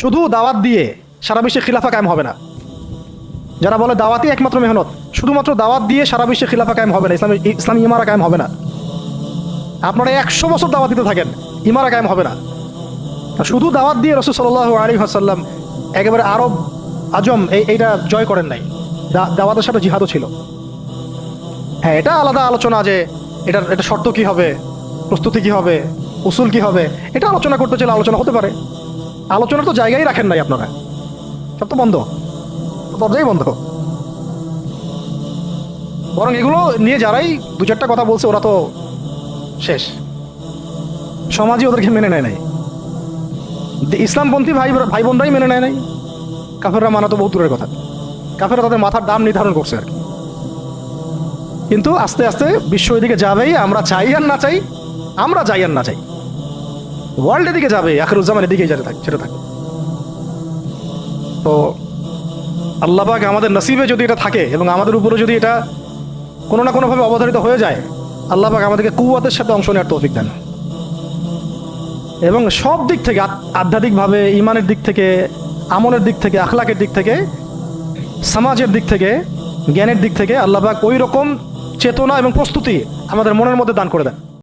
শুধু দাওয়াত দিয়ে সারা বিশ্বে খিলাফা কায়েম হবে না। যারা বলে দাওয়াতই একমাত্র মেহনত, শুধুমাত্র দাওয়াত দিয়ে সারা বিশ্বে খিলাফা কায়েম হবে না, ইসলামী ইসলামী ইমারা কায়েম হবে না। আপনারা একশো বছর দাওয়াত দিতে থাকেন, ইমারা কায়েম হবে না। শুধু দাওয়াত দিয়ে রসুল সাল্লাহ আলী হাসাল্লাম একেবারে আরব, আজম, এই এইটা জয় করেন নাই। দাওয়াতের সাথে জিহাদও ছিল। হ্যাঁ এটা আলাদা আলোচনা যে এটার এটা শর্ত কি হবে, প্রস্তুতি কি হবে, উসুল কি হবে, এটা আলোচনা করতে চাইলে আলোচনা হতে পারে। আলোচনার তো জায়গায় রাখেন নাই আপনারা। সব তো বন্ধ। দরজাই বন্ধ। বরং এগুলো নিয়ে যারাই দু চারটা কথা বলছে, ওরা তো শেষ। সমাজই ওদেরকে মেনে নেয় নাই। ইসলামপন্থী ভাই ভাই বোনরাই মেনে নেয় নাই। কাফেররা মানা তো বহু দূরের কথা। কাফেররা তাদের মাথার দাম নির্ধারণ করছে আর কি। কিন্তু আস্তে আস্তে বিশ্ব এদিকে যাবেই, আমরা চাই আর না চাই, আমরা যাই আর না চাই। ওয়ার্ল্ড এদিকে যাবে, আখরুজ্জামান এদিকেই যেতে থাক সেটা থাকে। তো আল্লাহবাক আমাদের নসিবে যদি এটা থাকে এবং আমাদের উপরে যদি এটা কোনো না কোনোভাবে অবধারিত হয়ে যায় আল্লাহবাক আমাদেরকে কুয়াতের সাথে অংশ নেওয়ার তৌফিক দেন। এবং সব দিক থেকে আধ্যাত্মিকভাবে, ইমানের দিক থেকে, আমলের দিক থেকে, আখলাকের দিক থেকে, সমাজের দিক থেকে, জ্ঞানের দিক থেকে আল্লাহবাক ওই রকম চেতনা এবং প্রস্তুতি আমাদের মনের মধ্যে দান করে দেন।